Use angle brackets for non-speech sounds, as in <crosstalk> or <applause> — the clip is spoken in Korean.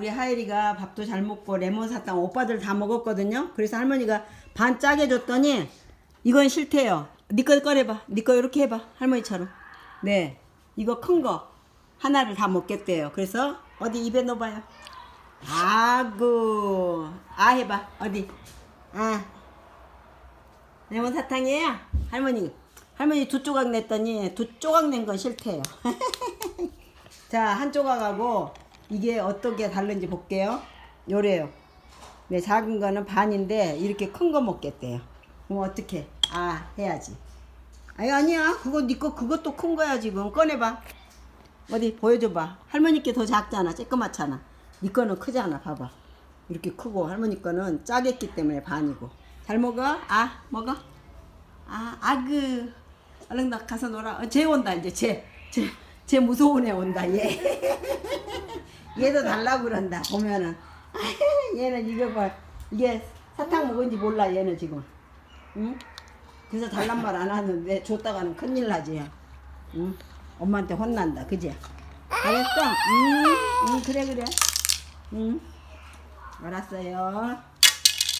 우리 하율이가 밥도 잘 먹고 레몬 사탕 오빠들 다 먹었거든요. 그래서 할머니가 반 짜게 줬더니 이건 싫대요. 니거 꺼내봐. 니거 이렇게 해봐. 할머니처럼. 네. 이거 큰 거 하나를 다 먹겠대요. 그래서 어디 입에 넣어봐요. 아구. 아 해봐. 어디. 아. 레몬 사탕이에요? 할머니. 할머니 두 조각 냈더니 두 조각 낸 건 싫대요. <laughs> 자, 한 조각하고 이게 어떻게 다른지 볼게요. 요래요. 네, 작은 거는 반인데 이렇게 큰 거 먹겠대요. 그럼 어떻게? 아, 해야지. 아니 아니야. 그거 니거 그것도 큰 거야 지금. 꺼내봐. 어디 보여줘봐. 할머니께 더 작잖아. 쬐끄맣잖아. 니 거는 크잖아. 봐봐. 이렇게 크고 할머니 거는 짜겠기 때문에 반이고. 잘 먹어? 아, 먹어? 아, 아그. 얼른 나 가서 놀아. 어, 쟤 온다 이제 쟤. 쟤, 쟤 무서운 애 온다 얘. <laughs> 얘도 달라고 그런다 보면은. <laughs> 얘는 이거 봐. 이게 사탕 먹은지 몰라 얘는 지금. 응? 그래서 달란 말 안 하는데 줬다가는 큰일 나지. 응? 엄마한테 혼난다. 그지? 알았어? 응, 응, 그래, 그래. 응. 알았어요.